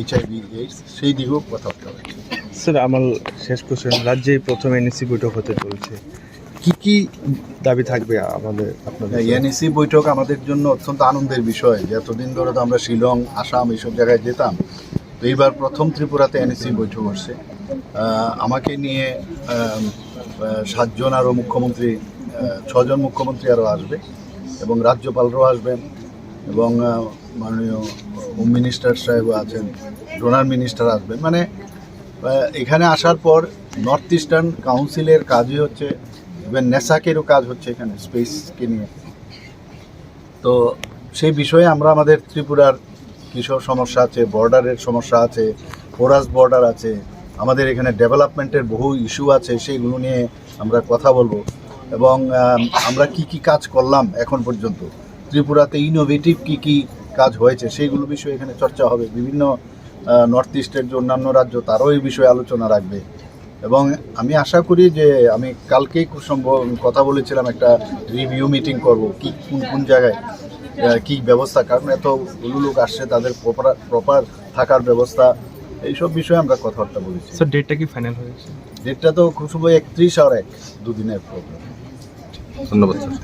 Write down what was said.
HIV AIDS সেই দিকেও কথাবার্তা হয়েছে স্যার আমার শেষ কোশ্চেন রাজ্যে প্রথম এনএসি বৈঠক হতে চলছে। কি কি দাবি থাকবে আমাদের আপনাদের এনএসি বৈঠক আমাদের জন্য অত্যন্ত আনন্দের বিষয়। যে এতদিন ধরে তো আমরা শিলং আসাম এইসব জায়গায় যেতাম তো এইবার প্রথম ত্রিপুরাতে এনএসি বৈঠক হচ্ছে। আমাকে নিয়ে সাতজন আরও মুখ্যমন্ত্রী ছজন মুখ্যমন্ত্রী আরও আসবে এবং রাজ্যপালরাও আসবেন এবং মাননীয় হোম মিনিস্টার সাহেব আছেন ডোনার মিনিস্টার আসবেন। মানে এখানে আসার পর নর্থ ইস্টার্ন কাউন্সিলের কাজই হচ্ছে ইভেন নেসাকেরও কাজ হচ্ছে এখানে স্পেসকে নিয়ে। তো সেই বিষয়ে আমরা আমাদের ত্রিপুরার কিসব সমস্যা আছে বর্ডারের সমস্যা আছে ফোরাস বর্ডার আছে, আমাদের এখানে ডেভেলপমেন্টের বহু ইস্যু আছে, সেইগুলো নিয়ে আমরা কথা বলব। এবং আমরা কি কি কাজ করলাম এখন পর্যন্ত? ত্রিপুরাতে ইনোভেটিভ কি কি কাজ হয়েছে সেইগুলো বিষয়ে এখানে চর্চা হবে। বিভিন্ন নর্থ ইস্টের যে অন্যান্য রাজ্য তারও এই বিষয়ে আলোচনা রাখবে। এবং আমি আশা করি যে আমি কালকেই খুব সম্ভব কথা বলেছিলাম একটা রিভিউ মিটিং করব কি কোন কোন জায়গায় কি ব্যবস্থা কারণ এতগুলো লোক আসছে তাদের প্রপার প্রপার থাকার ব্যবস্থা এইসব বিষয়ে আমরা কথাবার্তা বলেছি। স্যার ডেটটা কি ফাইনাল হয়েছে? ডেটটা তো খুব সম্ভব একত্রিশ আর এক দুদিনের প্রোগ্রাম ধন্যবাদ স্যার